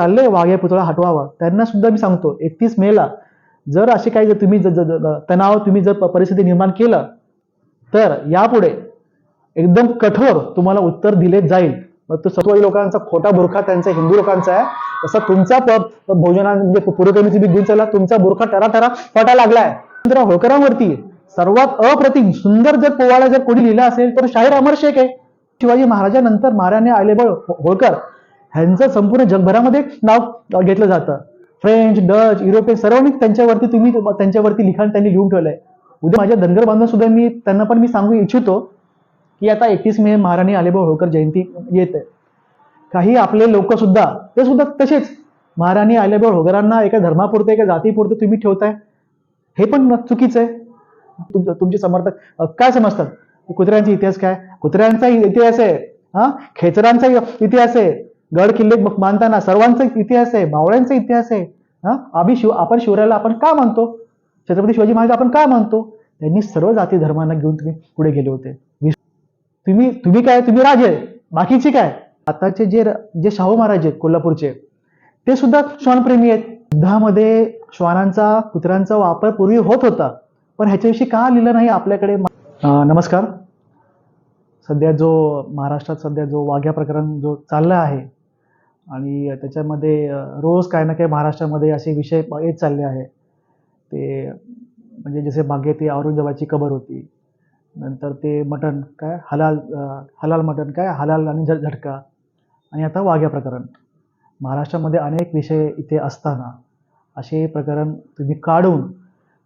चालले हो वाघ्या पुतळा हटवावा. त्यांना सुद्धा मी सांगतो एकतीस मेला जर असे काही जर तुम्ही तणाव तुम्ही जर परिस्थिती निर्माण केलं तर यापुढे एकदम कठोर तुम्हाला उत्तर दिले जाईल. मग तो सत्वादी लोकांचा खोटा बुरखा त्यांचा हिंदू लोकांचा आहे. तसा तुमचा भोजना म्हणजे पुरोगामी बी घेऊन चालला तुमचा बुरखा टरा टरा लागलाय. तर होळकरांवरती सर्वात अप्रतिम सुंदर जर पोवाडा जर कोणी लिहिला असेल तर शाहीर अमर शेख आहे. शिवाजी महाराजांनंतर महाराणे आलेबळ हो-, होळकर. ह्यांचं संपूर्ण जगभरामध्ये नाव घेतलं जातं. फ्रेंच डच युरोपियन सर्वांनी त्यांच्यावरती तुम्ही त्यांच्यावरती लिखाण त्यांनी लिहून ठेवलंय. उद्या माझ्या धनगर बांधव सुद्धा मी त्यांना पण मी सांगू इच्छितो की आता एकतीस मे महाराणी आलेबळ होळकर जयंती येत. आहे काही आपले लोक सुद्धा ते सुद्धा तसेच महाराणी आलेबळ होळकरांना एका धर्मापुरते एका जातीपुरते तुम्ही ठेवताय. हे पण चुकीचं आहे. तुम- तुमचे समर्थक काय समजतात? कुत्र्यांचा इतिहास काय? कुत्र्यांचा इतिहास आहे. हा? खेचरांचा इतिहास आहे. गड किल्ले मानताना सर्वांचा इतिहास आहे मावळ्यांचा इतिहास आहे. हा? आम्ही शिव आपण शिवरायाला आपण का मानतो? छत्रपती शिवाजी महाराज आपण का मानतो? त्यांनी सर्व जाती धर्मांना घेऊन तुम्ही पुढे गेले होते. तुम्ही तुम्ही काय? तुम्ही राजे बाकीचे काय? आताचे जे जे शाहू महाराज आहेत कोल्हापूरचे ते सुद्धा श्वानप्रेमी आहेत. युद्धामध्ये श्वानांचा कुत्र्यांचा वापर पूर्वी होत होता. पण ह्याच्याविषयी का लिहिलं नाही आपल्याकडे? नमस्कार. सध्या जो महाराष्ट्रात सध्या जो वाघ्या प्रकरण जो चालला आहे आणि त्याच्यामध्ये रोज काही ना काही महाराष्ट्रामध्ये असे विषय येत चालले आहे ते म्हणजे जसे मागे ते औरंगजेबाची कबर होती नंतर ते मटण काय हलाल हलाल मटण काय हलाल आणि झ- झटका आणि आता वाघ्या प्रकरण. महाराष्ट्रामध्ये अनेक विषय इथे असताना असे प्रकरण तुम्ही काढून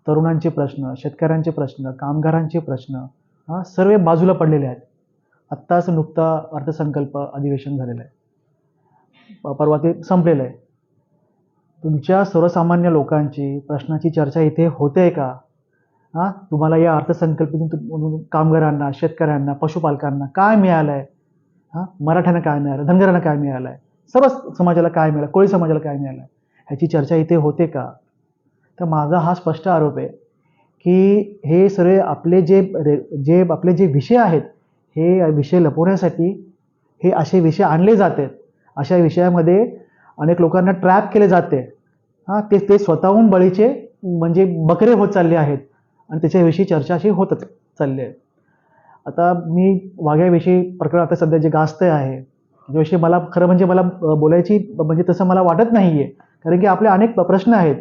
तरुणांचे प्रश्न शेतकऱ्यांचे प्रश्न कामगारांचे प्रश्न हा सर्व बाजूला पडलेले आहेत. आत्ताच नुकता अर्थसंकल्प अधिवेशन झालेलं आहे. परवा ते संपलेलं आहे तुमच्या सर्वसामान्य लोकांची प्रश्नाची चर्चा इथे होते का? हां? तुम्हाला या अर्थसंकल्पातून कामगारांना शेतकऱ्यांना पशुपालकांना काय मिळालं आहे हां? मराठ्यांना काय मिळालं? धनगरांना काय मिळालं आहे सर्व समाजाला काय मिळालं? कोळी समाजाला काय मिळालं आहे ह्याची चर्चा इथे होते का? तर माझा हा स्पष्ट आरोप आहे की हे सगळे आपले जे रे जे आपले जे विषय आहेत हे विषय लपवण्यासाठी हे असे विषय आणले जातात. अशा विषयामध्ये अनेक लोकांना ट्रॅप केले जाते. हां ते ते स्वतःहून बळीचे म्हणजे बकरे होत चालले आहेत. आणि त्याच्याविषयी चर्चा अशी होतच चालली आहे. आता मी वाघ्याविषयी प्रकरण आता सध्या जे गाजतं आहे त्याच्याविषयी मला खरं म्हणजे मला बोलायची म्हणजे तसं मला वाटत नाही आहे कारण की आपले अनेक प्रश्न आहेत.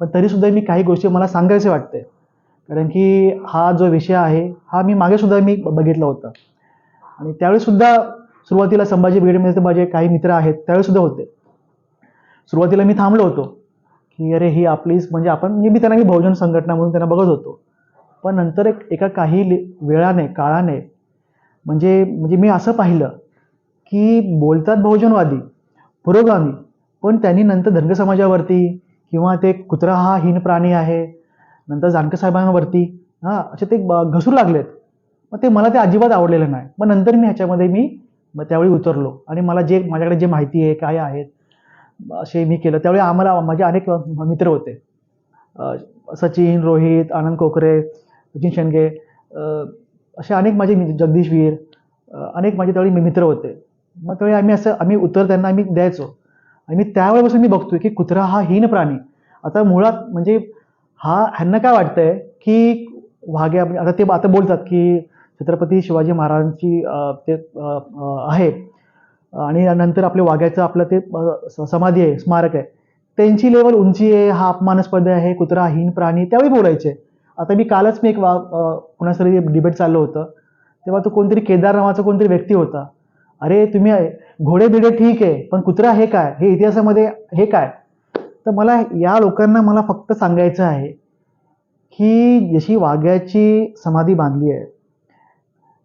पण तरीसुद्धा मी काही गोष्टी मला सांगायचे वाटते कारण की हा जो विषय आहे हा मी मागेसुद्धा मी बघितला होता. आणि त्यावेळीसुद्धा सुरुवातीला संभाजी ब्रिगेडमध्ये माझे काही मित्र आहेत त्यावेळीसुद्धा होते. सुरुवातीला मी थांबलो होतो की अरे ही आपलीच म्हणजे आपण म्हणजे मी त्यांना मी बहुजन संघटना म्हणून त्यांना बघत होतो. पण नंतर एक एका काही वेळाने काळाने म्हणजे म्हणजे मी असं पाहिलं की बोलतात बहुजनवादी पुरोगामी पण त्यांनी नंतर धनगर समाजावरती किंवा ते कुत्रा हा हीन प्राणी आहे नंतर जानकर साहेबांवरती हां असे ते घसरू लागलेत. मग ते मला ते अजिबात आवडलेलं नाही. मग नंतर मी ह्याच्यामध्ये मी मग त्यावेळी उतरलो. आणि मला जे माझ्याकडे जे माहिती आहे काय आहेत असे मी केलं. त्यावेळी आम्हाला माझे अनेक मित्र होते. सचिन रोहित आनंद कोकरे सचिन शेंडगे असे अनेक माझे मित्र- जगदीश वीर अनेक माझे त्यावेळी मित्र होते. मग त्यावेळी आम्ही असं आम्ही उत्तर त्यांना आम्ही द्यायचो. आणि मी त्यावेळेपासून मी बघतोय की कुत्रा हा हीन प्राणी. आता मुळात म्हणजे हा ह्यांना काय वाटतंय की वाघ्या आता ते आता बोलतात की छत्रपती शिवाजी महाराजांची ते आहे. आणि नंतर आपले वाघ्याचं आपलं ते समाधी आहे स्मारक आहे. त्यांची लेवल उंची आहे हा अपमानास्पद आहे कुत्रा हीन प्राणी त्यावेळी बोलायचे. आता मी कालच मी एक वा कुणासाठी डिबेट चाललं होतं. तेव्हा तो कोणतरी केदार नावाचा कोणतरी व्यक्ती होता. अरे तुम्ही घोडे बिडे ठीक आहे पण कुत्रा हे काय? हे इतिहासामध्ये हे काय? तर मला या लोकांना मला फक्त सांगायचं आहे की जशी वाघ्याची समाधी बांधली आहे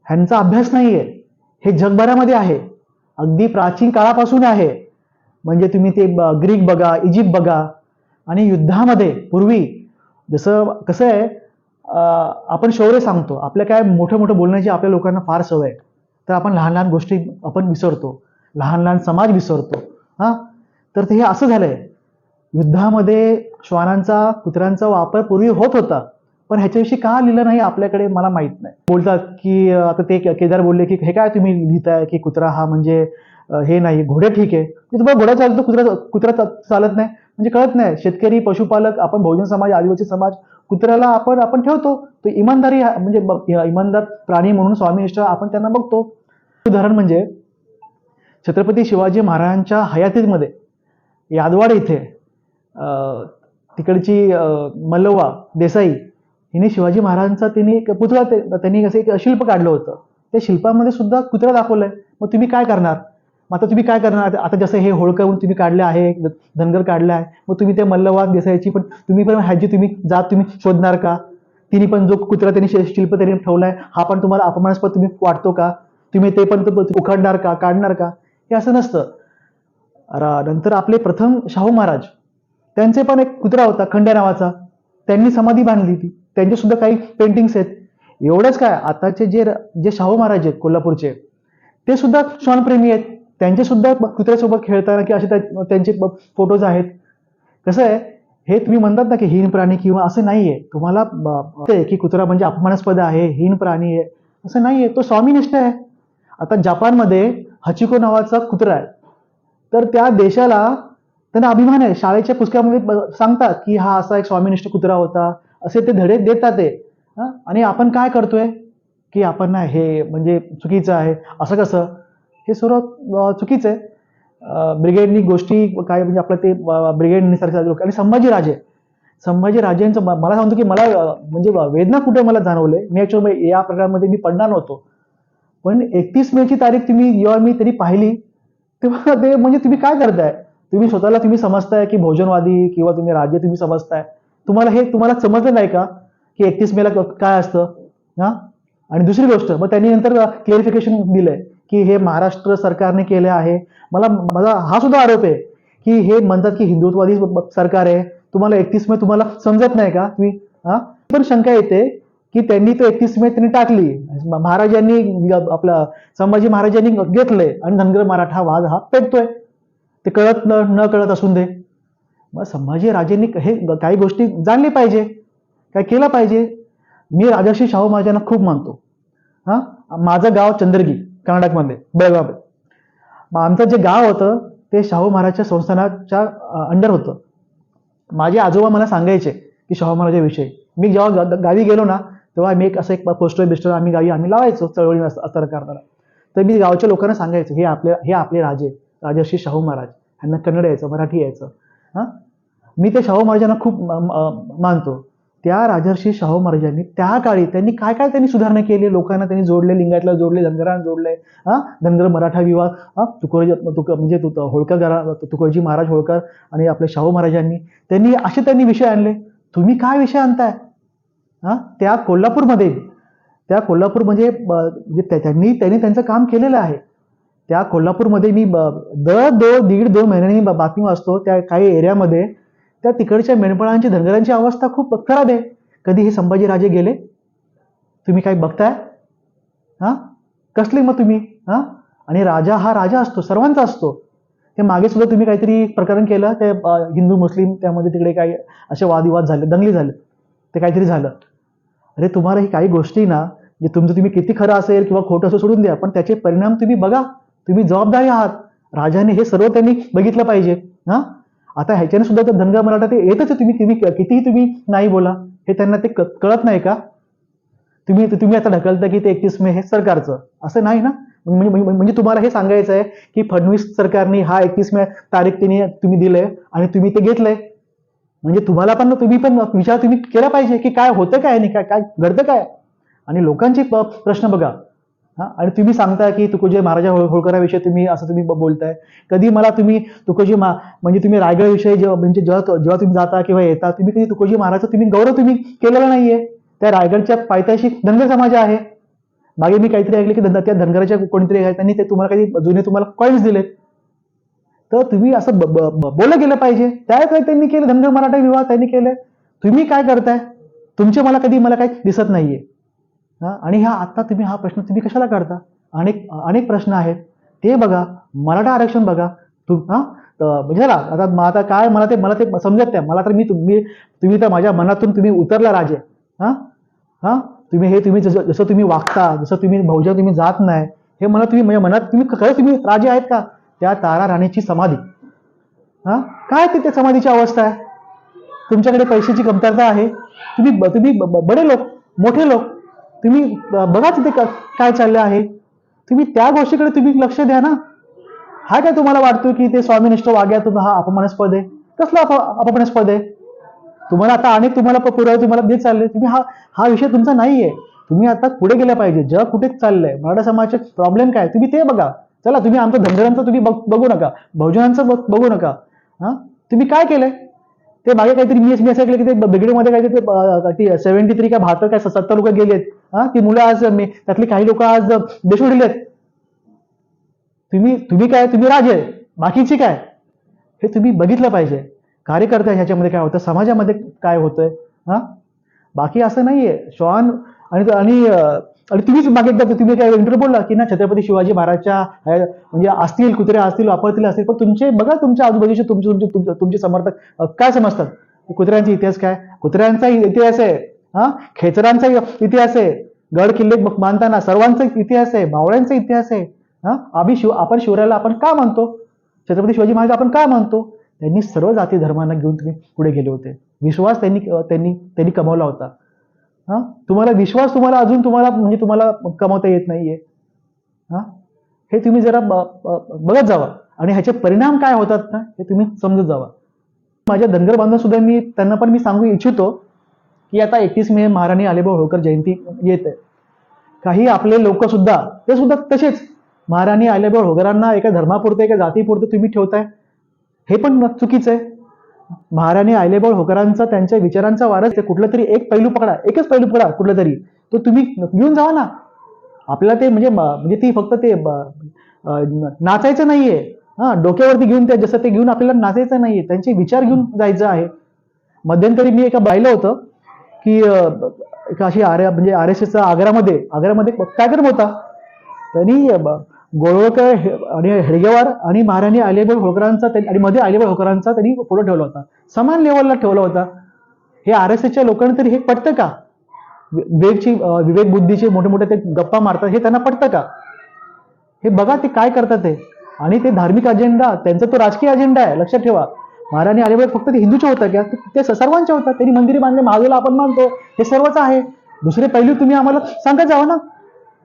ह्यांचा अभ्यास नाही आहे हे जगभरामध्ये आहे. अगदी प्राचीन काळापासून आहे. म्हणजे तुम्ही ते ग्रीक बघा इजिप्त बघा आणि युद्धामध्ये पूर्वी जसं कसं आहे आपण शौर्य सांगतो. आपल्या काय मोठं मोठं बोलण्याची आपल्या लोकांना फार सवय आहे. तर आपण लहान लहान गोष्टी आपण विसरतो. लहान लहान समाज विसरतो. हां? तर ते हे असं झालंय. युद्धामध्ये श्वानांचा कुत्र्यांचा वापर पूर्वी होत होता. पण ह्याच्याविषयी का लिहिलं नाही आपल्याकडे मला माहीत नाही. बोलतात की आता ते केदार बोलले की हे काय तुम्ही लिहिताय की कुत्रा हा म्हणजे हे नाही घोडे ठीक आहे. म्हणजे तुम्हाला घोडा चालतो कुत्रा कुत्रा चा- चालत नाही. म्हणजे कळत नाही शेतकरी पशुपालक आपण बहुजन समाज आदिवासी समाज कुत्र्याला आपण आपण ठेवतो. तो इमानदारी म्हणजे इमानदार प्राणी म्हणून स्वामीनिष्ठ आपण त्यांना बघतो. उदाहरण म्हणजे छत्रपती शिवाजी महाराजांच्या हयातीमध्ये यादवाड इथे तिकडची मल्लवा देसाई हिने शिवाजी महाराजांचा त्यांनी एक पुतळा त्यांनी असं एक शिल्प काढलं होतं. त्या शिल्पामध्ये सुद्धा कुत्रा दाखवलंय. मग तुम्ही काय करणार? मग आता तुम्ही काय करणार? आता- जसं हे होळकर तुम्ही काढले आहे धनगर काढलं आहे मग तुम्ही ते मल्लवाद दिसायची पण तुम्ही पण ह्याची तुम्ही जात तुम्ही शोधणार का? तिने पण जो कुत्रा त्यांनी शि- शिल्प त्यांनी ठेवलाय हा पण तुम्हाला अपमानास्पद तुम्ही वाटतो का? तुम्ही ते पण उखडणार का काढणार का? हे असं नसतं. र- नंतर आपले प्रथम शाहू महाराज त्यांचे पण एक कुत्रा होता खंड्या नावाचा. त्यांनी समाधी बांधली ती त्यांचे सुद्धा काही पेंटिंग्स आहेत. एवढंच काय आताचे जे जे शाहू महाराज आहेत कोल्हापूरचे ते सुद्धा श्वानप्रेमी आहेत. त्यांचे सुद्धा कुत्र्यासोबत खेळताना की असे त्यांचे फोटोज आहेत. कसं आहे हे तुम्ही म्हणतात ना की हीन प्राणी किंवा असं नाहीये. तुम्हाला की कुत्रा म्हणजे अपमानास्पद आहे हीन प्राणी आहे असं नाहीये. तो स्वामीनिष्ठ आहे. आता जपानमध्ये हचिको नावाचा कुत्रा आहे. तर त्या देशाला त्यांना अभिमान आहे. शाळेच्या पुस्तकामध्ये सांगतात की हा असा एक स्वामीनिष्ठ कुत्रा होता. असे ते धडे देतात ते. हां? आणि आपण काय करतोय? की आपण ना हे म्हणजे चुकीचं आहे. असं कसं? हे सर्व चुकीचं आहे. ब्रिगेडनी गोष्टी काय म्हणजे आपलं ते अं, ब्रिगेड सारखे लोक आणि संभाजी राजे. संभाजी मला सांगतो की मला म्हणजे वेदना कुठे मला जाणवले? मी ॲक्च्युअली या प्रकारामध्ये मी पडणार नव्हतो. पण एकतीस मेची तारीख तुम्ही जेव्हा मी तरी पाहिली तेव्हा ते म्हणजे तुम्ही काय करताय? तुम्ही स्वतःला तुम्ही समजताय की भोजनवादी किंवा तुम्ही राज्य तुम्ही समजताय. तुम्हाला हे तुम्हाला समजलं नाही का की एकतीस मेला काय असतं? हा? आणि दुसरी गोष्ट मग त्यांनी नंतर क्लिअरिफिकेशन दिलंय की हे महाराष्ट्र सरकारने केलं आहे. मला माझा हा सुद्धा आरोप आहे की हे म्हणतात की हिंदुत्ववादी सरकार आहे. तुम्हाला एकतीस मे तुम्हाला समजत नाही का? तुम्ही हा? पण शंका येते की त्यांनी तो एकतीस मे त्यांनी टाकली. महाराजांनी आपला संभाजी महाराजांनी घेतलंय. आणि धनगर मराठा वाद हा पेटतोय. ते कळत न कळत असून दे. मग संभाजी राजेंनी हे काही गोष्टी जाणली पाहिजे काय केलं पाहिजे. मी राजर्षी शाहू महाराजांना खूप मानतो. हां? माझं गाव चंद्रगी कर्नाटकमध्ये बेळगाव मग आमचं जे गाव होतं ते शाहू महाराजच्या संस्थानाच्या अंडर होतं. माझे आजोबा मला सांगायचे की शाहू महाराजाविषयी मी जेव्हा गावी गेलो ना तेव्हा मी एक असं एक पोस्टर बिस्टर आम्ही गावी आम्ही लावायचो चळवळी असं असं करताना. तर मी गावच्या लोकांना सांगायचं हे आपले हे आपले राजे राजर्षी शाहू महाराज. ह्यांना कन्नड यायचं मराठी यायचं. हां? मी ते शाहू महाराजांना खूप मानतो. त्या राजर्षी शाहू महाराजांनी त्या काळी त्यांनी काय काय त्यांनी सुधारणा केली? लोकांना त्यांनी जोडले लिंगायतला जोडले धनगरांना जोडले हा? धनगर मराठा विवाह हा? तुकोजी तुक म्हणजे तु होळकर घरा तुकोजी महाराज होळकर आणि आपले शाहू महाराजांनी त्यांनी असे त्यांनी विषय आणले. तुम्ही काय विषय आणताय? हा? त्या कोल्हापूरमध्ये त्या कोल्हापूर म्हणजे त्यांनी त्यांनी त्यांचं काम केलेलं आहे. त्या कोल्हापूरमध्ये मी ब- दर दो दीड दोन महिन्यांनी बातमी वाचतो त्या काही एरियामध्ये त्या तिकडच्या मेंढपाळांची धनगरांची अवस्था खूप खराब आहे. कधी हे संभाजीराजे गेले? तुम्ही काही बघताय? हां? कसले मग तुम्ही? हां? आणि राजा हा राजा असतो सर्वांचा असतो. ते मागे सुद्धा तुम्ही काहीतरी प्रकरण केलं ते हिंदू मुस्लिम त्यामध्ये तिकडे काही असे वादविवाद झाले दंगली झाले ते काहीतरी झालं. अरे तुम्हाला ही काही गोष्टी ना जे तुमचं तुम्ही किती खरं असेल किंवा खोटं असं सोडून द्या पण त्याचे परिणाम तुम्ही बघा. तुम्ही जबाबदारी आहात. राजाने हे सर्व त्यांनी बघितलं पाहिजे. हा? आता ह्याच्याने सुद्धा तर धनगर मराठा ते येतच तुम्ही तुम्ही कितीही तुम्ही नाही बोला. हे त्यांना ते कळत नाही का? तुम्ही तुम्ही आता ढकलता की ते एकतीस मे हे सरकारचं. असं नाही ना? म्हणजे म्हणजे-, म्हणजे तुम्हाला हे सांगायचं आहे की फडणवीस सरकारने हा एकतीस मे तारीख त्यांनी तुम्ही दिलंय आणि तुम्ही ते घेतलंय. म्हणजे तुम्हाला पण तुम्ही पण विचार तुम्ही केला पाहिजे की काय होतं काय नाही काय काय घडतं काय? आणि लोकांचे प्रश्न बघा. हा? आणि तुम्ही सांगताय की तुकोजी महाराजा होळ- होळकराविषयी तुम्ही असं तुम्ही बोलताय. कधी मला तुम्ही तुकोजी मा म्हणजे तुम्ही रायगडविषयी जेव्हा म्हणजे जेव्हा जेव्हा तुम्ही जाता किंवा येता तुम्ही कधी तुकोजी महाराजचा तुम्ही गौरव तुम्ही केलेला नाहीये. त्या रायगडच्या पायथ्याशी धनगर समाज आहे. मागे मी काहीतरी ऐकले की त्या धनगराच्या कोणीतरी आहेत त्यांनी ते तुम्हाला काही जुने तुम्हाला कॉइन्स दिलेत. तर तुम्ही असं ब- ब- बोललं गेलं पाहिजे. त्या काय त्यांनी केलं. धनगर मराठा विवाह त्यांनी केलं तुम्ही काय करताय? तुमचे मला कधी मला काही दिसत नाहीये. आणि हा आत्ता तुम्ही हा प्रश्न तुम्ही कशाला काढता? अनेक अनेक प्रश्न आहेत. ते बघा मराठा आरक्षण बघा. तू हां? म्हणजे आता मग आता काय मला ते मला ते समजत नाही. मला तर मी तुम्ही तुम्ही तर माझ्या मनातून तुम्ही उतरला राजे. हां? हां? तुम्ही हे तुम्ही जसं जसं तुम्ही वागता जसं तुम्ही भाऊजा तुम्ही जात नाही हे मला तुम्ही म्हणजे मनात तुम्ही खरं तुम्ही राजे आहेत का? त्या तारा राणीची समाधी. हां? काय ते त्या समाधीची अवस्था आहे? तुमच्याकडे पैशाची कमतरता आहे? तुम्ही ब- तुम्ही ब- बडे लोक मोठे लोक. तुम्ही बघा तिथे काय चाललं आहे. तुम्ही त्या गोष्टीकडे तुम्ही लक्ष द्या ना. हा काय तुम्हाला वाटतो की ते स्वामीनिष्ठ वाग्यातून हा अपमानास्पद आहे? कसला अपमानास्पद आहे? तुम्हाला आता अनेक तुम्हाला प- पुरावे तुम्हाला देत चालले तुम्ही हा हा विषय तुमचा नाहीये. तुम्ही आता पुढे गेला पाहिजे. जग कुठे चाललंय. मराठा समाजाचे प्रॉब्लेम काय? तुम्ही ते बघा. चला तुम्ही आमचं धनगरांचं तुम्ही बघ- बघू नका. बहुजनांचं बघू नका. हा? तुम्ही काय केलंय? ते मागे काहीतरी मी मी असं ऐकलं की ते बिगडीमध्ये काहीतरी सेव्हन्टी थ्री का बहात्तर काय सत्तर लोक गेलेत. हा ती मुलं आज मी त्यातली काही लोक आज देश आहेत. तुम्ही तुम्ही काय तुम्ही राजे बाकीची काय? हे तुम्ही बघितलं पाहिजे. कार्यकर्ते ह्याच्यामध्ये काय होतं? समाजामध्ये काय होतंय? हा? बाकी असं नाहीये. श्वान आणि आणि आणि तुम्हीच मागे एकदा तुम्ही काय इंटरव्ह्यू बोलला की ना छत्रपती शिवाजी महाराजच्या म्हणजे असतील कुत्रे असतील वापरतील असतील पण तुमचे बघा तुमच्या आजूबाजूचे तुमचे तुमचे तुमचे- समर्थक काय समजतात? कुत्र्यांचा इतिहास काय? कुत्र्यांचा इतिहास आहे. हा? खेचरांचा इतिहास आहे. गड किल्ले बांधताना सर्वांचा इतिहास आहे. मावळ्यांचा इतिहास आहे. हा? आम्ही शिव आपण शिवरायाला आपण का मानतो? छत्रपती शिवाजी महाराज आपण का मानतो? त्यांनी सर्व जाती धर्मांना घेऊन तुम्ही पुढे गेले होते. विश्वास त्यांनी त्यांनी त्यांनी कमवला होता. हा? तुम्हाला विश्वास तुम्हाला अजून तुम्हाला म्हणजे तुम्हाला कमवता येत नाहीये. हा? हे तुम्ही जरा ब- ब- बघत जावा. आणि ह्याचे परिणाम काय होतात ना हे तुम्ही समजत जावा. माझ्या धनगर बांधव सुद्धा मी त्यांना पण मी सांगू इच्छितो की आता एकतीस मे महाराणी आलेभाऊ होळकर जयंती येत. आहे काही आपले लोक सुद्धा ते सुद्धा तसेच महाराणी आलेभाऊ होळकरांना एका धर्मापुरते एका जातीपुरते तुम्ही ठेवताय. हे पण चुकीचं आहे. महाराणी आयलेबाळ होकरांचा त्यांच्या विचारांचा वारस ते कुठलं तरी एक पैलू पकडा एकच पैलू पकडा कुठलं तरी तो तुम्ही घेऊन जावा ना. आपल्याला ते म्हणजे म्हणजे ती फक्त ते नाचायचं नाहीये. हा डोक्यावरती घेऊन ते जसं ते घेऊन आपल्याला नाचायचं नाहीये. त्यांचे विचार घेऊन जायचं आहे. मध्यंतरी मी एका बायलं होतं की अशी आर्य म्हणजे आर एस एसचा आग्र्यामध्ये आग्र्यामध्ये कार्यक्रम होता. त्यांनी गोळवळकर आणि हेडगेवार आणि महाराणी आलेबाई होळकरांचा आणि मध्ये आलेबाई होळकरांचा त्यांनी फोटो ठेवला होता. समान लेवलला ठेवला होता. हे आर एस एसच्या लोकांना तरी हे पटतं का? विवेकची विवेक बुद्धीचे मोठे मोठे ते गप्पा मारतात हे त्यांना पटतं का? हे बघा ते काय करतात ते. आणि ते धार्मिक अजेंडा त्यांचा तो राजकीय अजेंडा आहे लक्षात ठेवा. महाराणी आलेबाई फक्त ते हिंदूचे होतं का ते सर्वांच्या होत्या. त्यांनी मंदिरे बांधले महादेवला आपण मानतो. हे सर्वच आहे. दुसरे पैलू तुम्ही आम्हाला सांगत जावा ना.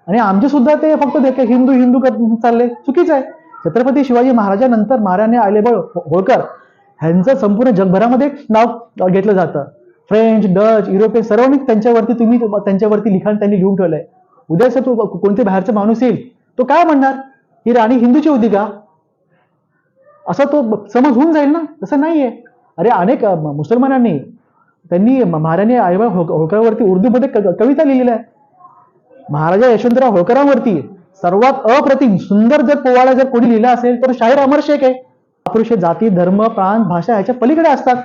आणि आमचे सुद्धा ते फक्त देखे हिंदू हिंदू चालले. चुकीचं आहे. छत्रपती शिवाजी महाराजानंतर महाराणी आलेबळ हो- होळकर ह्यांचं संपूर्ण जगभरामध्ये नाव घेतलं जातं. फ्रेंच डच युरोपियन सर्वांनी त्यांच्यावरती तुम्ही त्यांच्यावरती लिखाण त्यांनी लिहून ठेवलंय. उद्या तू कोणते बाहेरचा माणूस येईल तो काय म्हणणार? ही राणी हिंदूची होती का? असा तो समज होऊन जाईल ना? तसं नाहीये. अरे अनेक मुसलमानांनी त्यांनी महाराणी आईबा होळ- होळकरांवरती उर्दूमध्ये क- कविता लिहिलेल्या आहे महाराजा यशवंतराव होळकरांवरती सर्वात अप्रतिम सुंदर जर पोवाडा जर कोणी लिहिला असेल तर शाहीर अमर शेख आहे. महापुरुष जाती धर्म प्राण भाषा ह्याच्या पलीकडे असतात.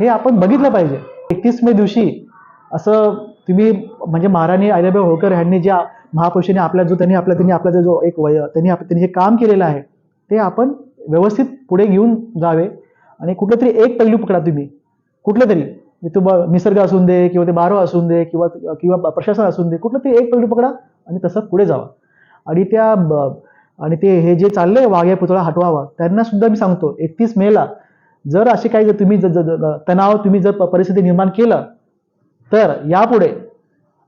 हे आपण बघितलं पाहिजे. एकतीस मे दिवशी असं तुम्ही म्हणजे महाराणी अहिल्याबाई होळकर यांनी ज्या महापुरुषांनी आपला जो त्यांनी आपला त्यांनी आपला जो एक वय त्यांनी त्यांनी जे काम केलेलं आहे ते आपण व्यवस्थित पुढे घेऊन जावे. आणि कुठलं तरी एक पैलू पकडा तुम्ही. कुठलं तरी म्हणजे निसर्ग असून दे किंवा ते बारो असून दे किंवा किंवा प्रशासन असून दे कुठलं तरी एक पैलू पकडा आणि तसं पुढे जावा. आणि त्या ब- आणि ते हे जे चाललंय वाघ्या पुतळा हटवावा त्यांना सुद्धा मी सांगतो एकतीस मेला जर असे काही जर तुम्ही ज- तणाव तुम्ही जर परिस्थिती निर्माण केलं तर यापुढे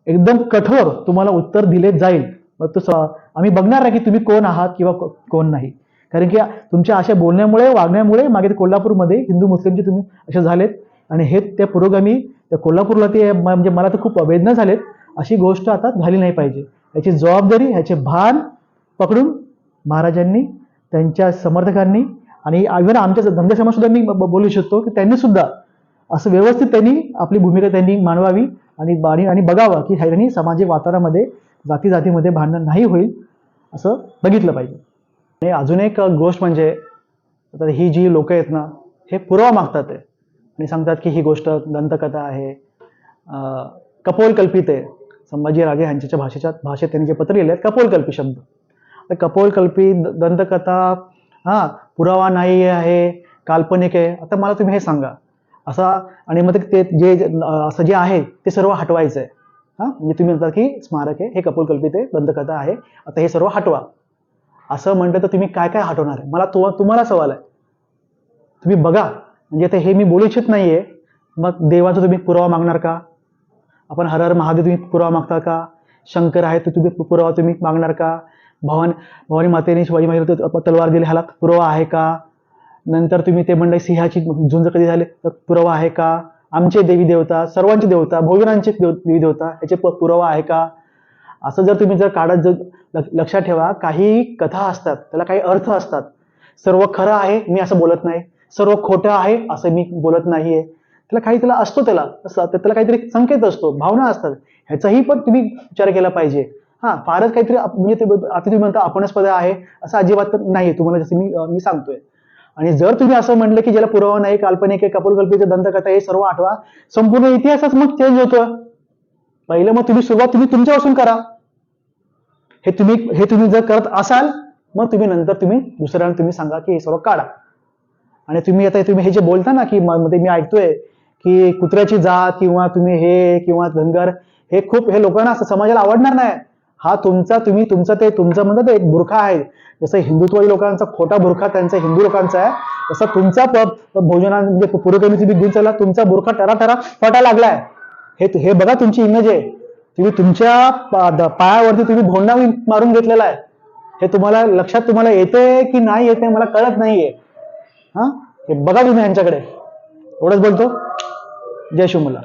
एकदम कठोर तुम्हाला उत्तर दिले जाईल. मग तो आम्ही बघणार नाही की तुम्ही कोण आहात किंवा कोण नाही. कारण की तुमच्या अशा बोलण्यामुळे वागण्यामुळे मागे ते कोल्हापूरमध्ये हिंदू मुस्लिमचे तुम्ही असे झालेत. आणि हे त्या पुरोगामी त्या कोल्हापूरला ते म्हणजे मला तर खूप वेदना झालेत. अशी गोष्ट आता झाली नाही पाहिजे. याची जबाबदारी ह्याचे भान पकडून महाराजांनी त्यांच्या समर्थकांनी आणि इव्हन आमच्या धंदे समाज सुद्धा मी बोलू शकतो की त्यांनी सुद्धा असं व्यवस्थित त्यांनी आपली भूमिका त्यांनी मांडवावी आणि आणि आणि बघावं की ह्यांनी सामाजिक वातावरणामध्ये जाती जातीमध्ये भांडण नाही होईल असं बघितलं पाहिजे. आणि अजून एक गोष्ट म्हणजे तर ही जी लोक आहेत ना हे पुरावा मागतात आहे आणि सांगतात की ही गोष्ट दंतकथा आहे. कपोल कल्पित आहे. संभाजी राजे यांच्या भाषेच्या भाषेत त्यांनी जे पत्र लिहिले आहेत कपोलकल्पी शब्द. तर कपोलकल्पी दंतकथा हा पुरावा नाही आहे काल्पनिक आहे. आता मला तुम्ही हे सांगा. असा आणि मग ते जे असं जे आहे ते सर्व हटवायचं आहे हा म्हणजे तुम्ही म्हणता की स्मारक आहे हे कपोलकल्पित आहे दंतकथा आहे. आता हे सर्व हटवा. असं म्हटलं तर तुम्ही काय काय हटवणार आहे? मला तु तुम्हाला सवाल आहे. तुम्ही बघा. म्हणजे ते हे मी बोलू इच्छित नाहीये. मग देवाचा तुम्ही पुरावा मागणार का? आपण हर हर महादेव तुम्ही पुरावा मागता का? शंकर आहे तो तुम्ही पुरावा तुम्ही मागणार का? भवान भवानी मातेने शिवाजी महाराज तलवार दिली ह्याला पुरावा आहे का? नंतर तुम्ही ते म्हणले सिंहाची झुंज कधी झाले? तर पुरावा आहे का? आमचे देवी देवता सर्वांची देवता भोजनांचे देव देवी देवता याचे प- पुरावा आहे का? असं जर तुम्ही जर काढत जर लक्षात ठेवा काही कथा असतात त्याला काही अर्थ असतात. सर्व खरं आहे मी असं बोलत नाही. सर्व खोटं आहे असं मी बोलत नाहीये. त्याला काही त्याला असतो त्याला त्याला काहीतरी संकेत असतो भावना असतात. ह्याचाही पण तुम्ही विचार केला पाहिजे. हा फारच काहीतरी म्हणजे ते आता तुम्ही म्हणता आपणस्पद आहे असं अजिबात नाही तुम्हाला जसं मी मी सांगतोय. आणि जर तुम्ही असं म्हटलं की ज्याला पुरावा नाही काल्पनिक आहे कपोलकल्पीचे दंतकथा हे सर्व आठवा. संपूर्ण इतिहासच मग चेंज होतो. पहिलं मग तुम्ही सुरुवात तुम्ही तुमच्यापासून करा. हे तुम्ही हे तुम्ही जर करत असाल मग तुम्ही नंतर तुम्ही दुसऱ्यांना तुम्ही सांगा की हे सर्व काढा. आणि तुम्ही आता तुम्ही हे जे बोलता ना की म- मध्ये मी ऐकतोय की कुत्र्याची जात किंवा तुम्ही हे किंवा धनगर हे खूप हे लोकांना समाजाला आवडणार नाही. हा तुमचा तुम्ही तुमचा ते तुमचं म्हणतात एक बुरखा आहे. जसं हिंदुत्वादी लोकांचा खोटा बुरखा त्यांचा हिंदू लोकांचा आहे तसं तुमचा प- भोजना म्हणजे पूर्वकमी तुम्ही घेऊन चला तुमचा बुरखा टरा टरा फटा लागलाय. हे हे बघा तुमची इमेज आहे. तुम्ही तुमच्या पायावरती तुम्ही भोंडा मारून घेतलेला आहे. हे तुम्हाला लक्षात तुम्हाला येते की नाही येते मला कळत नाहीये. हा? हे बघा तुम्ही यांच्याकडे. एवढंच बोलतो? जय शिवमुला.